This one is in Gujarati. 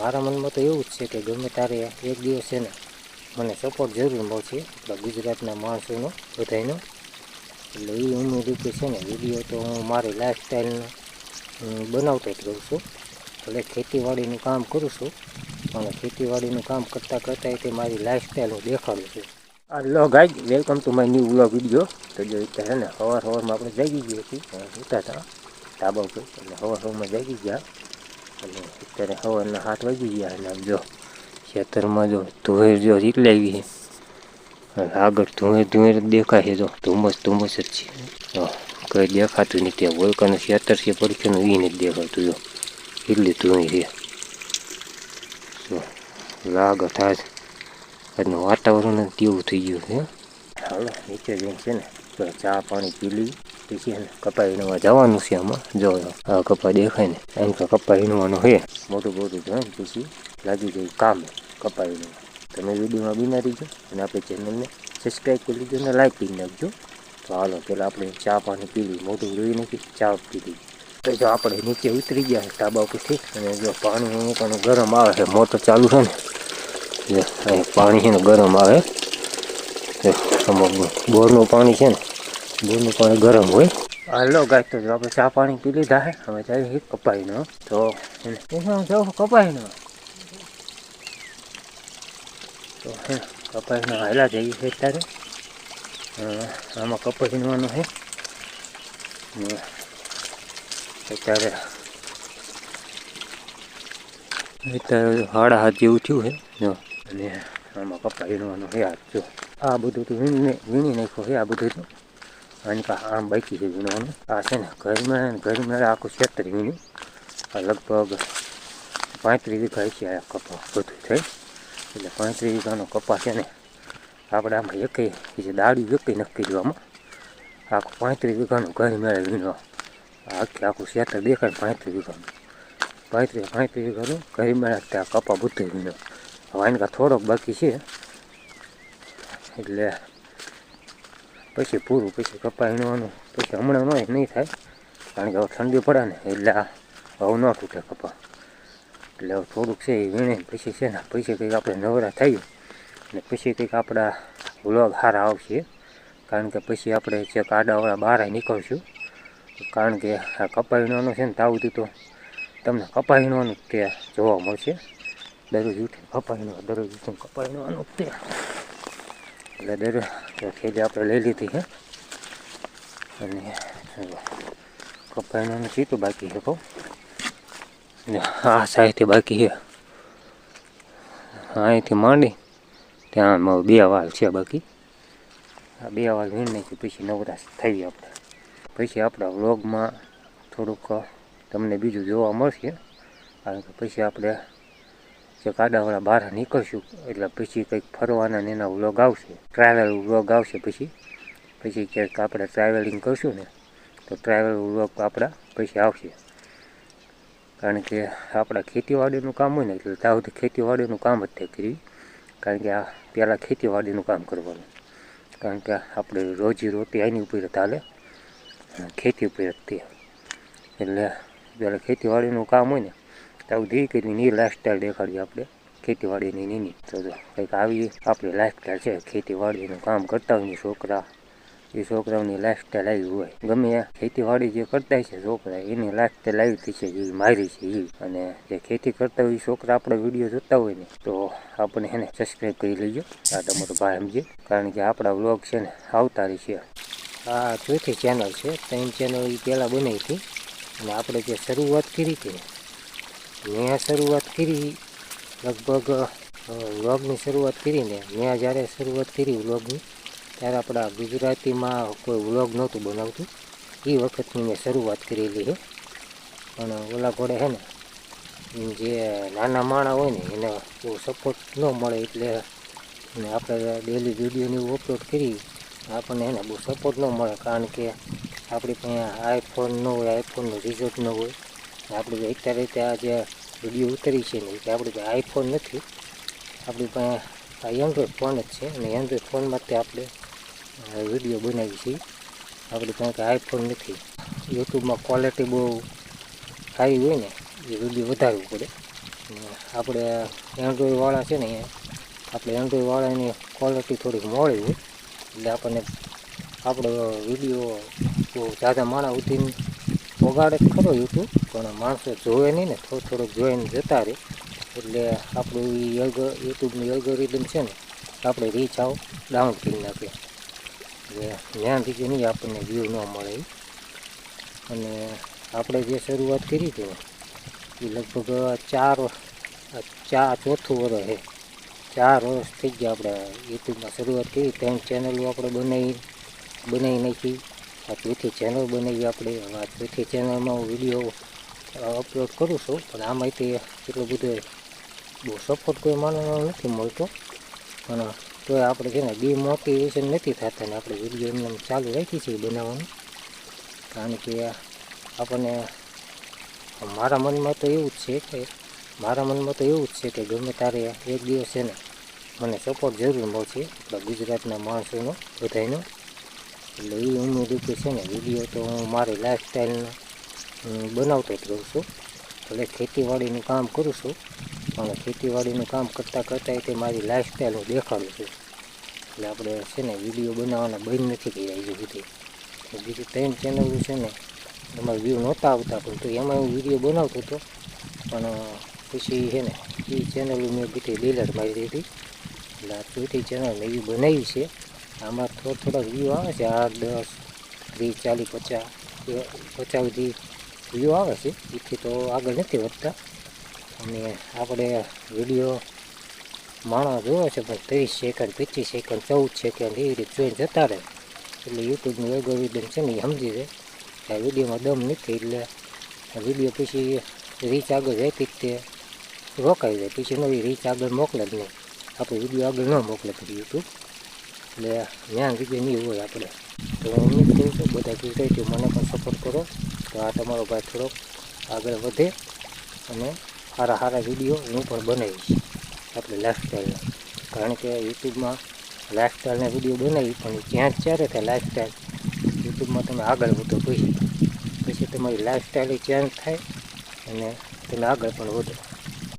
મારા મનમાં તો એવું જ છે કે ગમે તારે એક દિવસ છે ને મને સપોર્ટ જરૂર મળશે, આપણા ગુજરાતના માણસોનો, બધાયનો. એટલે એ ઉમેદ કે છે ને વીડિયો તો હું મારી લાઈફસ્ટાઈલનો બનાવતો જ રહું છું. ભલે ખેતીવાડીનું કામ કરું છું, પણ ખેતીવાડીનું કામ કરતાં કરતાં તે મારી લાઈફસ્ટાઈલ હું દેખાડું છું. Hello guide welcome to my new vlog video તો જો અત્યારે ને સવાર સવારમાં આપણે જાગી ગઈ હતી સૂતા હતા, ધાબા ઉપર, એટલે સવાર હવારમાં જાગી ગયા. અને અત્યારે સવારના હાથ વાગી ગયા અને જો ખેતરમાં જો ધુવેર જો રીકલાવી છે અને આગળ ધુવેર ધુવેર દેખાય છે જો ધુમ્મસ ધુમ્મસ જ છે કંઈ દેખાતું નથી ત્યાં વોલકાનું ખેતર છે પડખેનું એ નથી દેખાતું જો એટલી ધુએ છે લાગ થાય છે. આજનું વાતાવરણ જ તેવું થઈ ગયું છે હાલો, નીચે જઈને છે ને ચા પાણી પી લઈ પછી છે. ને કપાઈ વીણવા જવાનું છે આમાં. જો આ કપાઈ દેખાય ને. એમ તો કપાઈ વીણવાનું છે. મોટું મોટું જોઈને પછી લાગી જાય કામ કપાઈ વીણવા. તમે વિડીયોમાં બીમારી રહીજો અને આપણે ચેનલને સબસ્ક્રાઈબ કરી લીધો અને લાઈક કરી નાખજો. તો હાલો, પેલા આપણે ચા પાણી પી લઈએ. મોટું જોઈ નાખી, ચા પી તો જો આપણે નીચે ઉતરી ગયા છે ધાબા ઉપરથી અને જો પાણી પણ ગરમ આવે છે. મોટર ચાલુ છે ને. જો પાણી છે ને ગરમ આવે. જો બોરનું પાણી છે ને. બોરનું પાણી ગરમ હોય. હાલો ગાય, તો આપણે ચા પાણી પી લીધા હે. હવે જઈએ કપાઈનો. તો જાઉં કપાઈનો? તો હે, કપાઈનો હાલા જઈએ છે અત્યારે આમાં કપાઈનો છે ને અત્યારે અત્યારે હાડા હાથ જેવું થયું છે અને આમાં કપા વીણવાનું છે આ જો. આ બધું તો વીણીને વીણી નાખ્યું છે આ બધું તો. અને આમ બાકી છે વીણવાનું આ છે ને ઘરમાં ઘરમાં આખું ક્ષેત્ર વીણ્યું આ લગભગ પાંત્રીસ વીઘા છે આ કપા બધું થઈ એટલે પાંત્રીસ વીઘાનો કપા છે ને આપણે આમાં એકેય જે દાડી એકેય નક્કી જોવામાં આખું પાંત્રીસ વીઘાનું ઘર મેળે વીણવા આખી આખું ક્ષેત્ર દેખાય પાંત્રીસ વીઘાનું. પાંત્રીસ પાંત્રીસ વીઘાનું ઘર મેળે ત્યાં કપા બધું વીણ્યો હવે એના થોડોક બાકી છે. એટલે પછી પૂરું, પછી કપા વીણવાનું પછી હમણાં નો નહીં થાય, કારણ કે હવે ઠંડી પડે ને, એટલે આ હવે ન તૂટે કપા એટલે હવે થોડુંક છે એ વીણે, પછી છે ને, પછી કંઈક આપણે નવરા થઈએ, ને પછી કંઈક આપણા વ્લોગ સારા આવશે, કારણ કે પછી આપણે જે કાડાવાળા બહાર નીકળશું, કારણ કે આ કપાવીણવાનું છે ને તાવથી તો તમને કપાવીણવાનું તે જોવા મળશે. દરરોજ ઉઠીને કપાવીણવા દરરોજ ઉઠીને કપાવીણવાનું તે. એટલે દરરોજ ખેતી આપણે લઈ લીધી છે. અને કપાવીણવાનું ચીતું બાકી છે કહું ને આ સાઈડથી બાકી છે. અહીંથી માંડી, ત્યાં બે વાલ છે બાકી. આ બે વાલ વીણ નાખી પછી નવરાશ થઈ આપણે. પછી આપણા વ્લોગમાં થોડુંક તમને બીજું જોવા મળશે. કારણ કે પછી આપણે જે કાડાવાળા બહાર નીકળશું, એટલે પછી કંઈક ફરવાના ને એના વ્લોગ આવશે. ટ્રાવેલ વ્લોગ આવશે પછી. પછી ક્યાંક આપણે ટ્રાવેલિંગ કરશું ને, તો ટ્રાવેલ વ્લોગ આપણા પછી આવશે. કારણ કે આપણા ખેતીવાડીનું કામ હોય ને, એટલે ત્યાં સુધી ખેતીવાડીનું કામ જ તે કરવી. કારણ કે આ પહેલાં ખેતીવાડીનું કામ કરવાનું. કારણ કે આપણે રોજી રોટી એની ઉપર ચાલે ખેતી ઉપર જ એટલે પહેલાં ખેતીવાડીનું કામ હોય ને સુધી એ કરીને એ લાઈફસ્ટાઈલ દેખાડીએ આપણે. ખેતીવાડીની નીની. તો કંઈક આવી આપણી લાઈફસ્ટાઈલ છે, ખેતીવાડીનું કામ કરતા ને છોકરા, એ છોકરાઓની લાઈફસ્ટાઈલ આવી હોય. ગમે ખેતીવાડી જે કરતા છે છોકરા, એની લાઈફસ્ટાઈલ આવી છે એ મારી છે એ અને જે ખેતી કરતા હોય છોકરા આપણે વીડિયો જોતા હોય ને, તો આપણે એને સબસ્ક્રાઈબ કરી લેજો. આ તમારો ભાઈ સમજે. કારણ કે આપણા વ્લોગ છે ને આવતા છે. આ ચોથી ચેનલ છે, ત્રણ ચેનલ એ પહેલાં બનાવી હતી. અને આપણે જે શરૂઆત કરી હતી ને મેં શરૂઆત કરી, લગભગ વ્લોગની શરૂઆત કરીને મેં જ્યારે શરૂઆત કરી વ્લોગની, ત્યારે આપણા ગુજરાતીમાં કોઈ વ્લોગ નહોતું બનાવતું. એ વખતની મેં શરૂઆત કરેલી છે. પણ ઓલા ઘોડે છે ને જે નાના માણા હોય ને, એને બહુ સપોર્ટ ન મળે એટલે આપણે ડેલી વિડીયોને અપલોડ કરી, આપણને એને બહુ સપોર્ટ ન મળે. કારણ કે આપણી પાસે આઈફોન ન હોય આઈફોનનું રિઝલ્ટ ન હોય. આપણે જે અત્યારે ત્યાં જે વીડિયો ઉતરી છે ને કે આપણી પાસે આઈફોન નથી. આપણી પાસે એન્ડ્રોઈડ ફોન જ છે અને એન્ડ્રોઈડ ફોનમાંથી આપણે વીડિયો બનાવી છીએ આપણી પાસે આઈફોન નથી. યુટ્યુબમાં ક્વોલિટી બહુ સારી હોય ને, એ વીડિયો વધારવું પડે. આપણે એન્ડ્રોઈડવાળા છે ને આપણે એન્ડ્રોઈડવાળાની ક્વોલિટી થોડીક મોડી હોય. એટલે આપણને આપણો વીડિયો બહુ ઝાઝા માણા ઉઠીને વગાડે ખરો યુટ્યુબ પણ માણસો જોવે નહીં ને, થોડું થોડુંક જોઈને જતા રહે. એટલે આપણું એ અલ્ગ યુટ્યુબની અલ્ગોરિધમ છે ને, આપણે રીચ આવ ડાઉન કરી નાખે. એટલે ધ્યાનથી જે નહીં આપણને વ્યૂ ન મળે અને આપણે જે શરૂઆત કરી હતી એ લગભગ ચાર ચાર ચોથું વર્ષ છે ચાર વર્ષ થઈ ગયા આપણે યુટ્યુબમાં શરૂઆત કરી, ત્રણ ચેનલો આપણે બનાવી બનાવી નાખી. આ ચોથી ચેનલ બનાવી આપણે હવે આ ચોથી ચેનલમાં હું વીડિયો અપલોડ કરું છું. પણ આમાં તે એટલો બધો બહુ સપોર્ટ કોઈ માનવાનો નથી મળતો. પણ તોય આપણે છે ને ડિમોટિવેશન નથી થતા ને આપણે વીડિયો એમ ચાલુ રાખી છે બનાવવાનું. કારણ કે આપણને, મારા મનમાં તો એવું જ છે કે, મારા મનમાં તો એવું જ છે કે ગમે તારે એક દિવસ છે ને મને સપોર્ટ જરૂર મળશે આપણા ગુજરાતના માણસોનો, બધાયનો. એટલે એ ઉમેદ ઉપર છે ને વીડિયો તો હું મારી લાઈફસ્ટાઈલના બનાવતો જ રહું છું. ભલે ખેતીવાડીનું કામ કરું છું, પણ ખેતીવાડીનું કામ કરતાં કરતાં તે મારી લાઈફસ્ટાઈલ હું દેખાડું છું. એટલે આપણે છે ને વીડિયો બનાવવાના બંધ નથી કર્યા હજુ સુધી. બીજી ત્રણ ચેનલ છે ને એમાં વ્યૂ નહોતા આવતા પણ તો એમાં હું વીડિયો બનાવતો હતો. પણ પછી છે ને એ ચેનલ મેં બધી ડિલેટ મારી દીધી. એટલે આ ચોથી ચેનલ એવી બનાવી છે. આમાં થોડા થોડાક વ્યૂ આવે છે, આઠ, દસ ત્રીસ ચાલીસ, પચાસ પચાસ સુધી વ્યૂ આવે છે. એથી તો આગળ નથી વધતા. અને આપણે વીડિયો માણસ જોવે છે, પણ ત્રીસ સેકન્ડ પચીસ સેકન્ડ ચૌદ સેકન્ડ એવી રીતે જોઈને જતા રહે. એટલે યુટ્યુબનું એલ્ગોરિધમ છે ને એ સમજી જાય આ વિડીયોમાં દમ નથી, એટલે વીડિયો પછી રીચ આગળ રહેતી જ તે રોકાઈ જાય. પછી નવી રીચ આગળ મોકલે જ નહીં. આપણે વીડિયો આગળ ન મોકલે પછી યુટ્યુબ એટલે જ્ઞાન વીડિયો નહીં હોય આપણે. તો હું ઉમ્મીદ કરું છું, બધા ગુજરાતીઓ મને પણ સપોર્ટ કરો. તો આ તમારો ભાઈ થોડોક આગળ વધે અને સારા સારા વીડિયો હું પણ બનાવીશ આપણે લાઈફસ્ટાઈલના કારણ કે યુટ્યુબમાં લાઈફસ્ટાઈલના વીડિયો બનાવી, પણ જ્યાં ત્યારે થાય લાઈફસ્ટાઈલ યુટ્યુબમાં તમે આગળ વધો પછી પછી તમારી લાઇફસ્ટાઈલ ચેન્જ થાય અને તમે આગળ પણ વધો.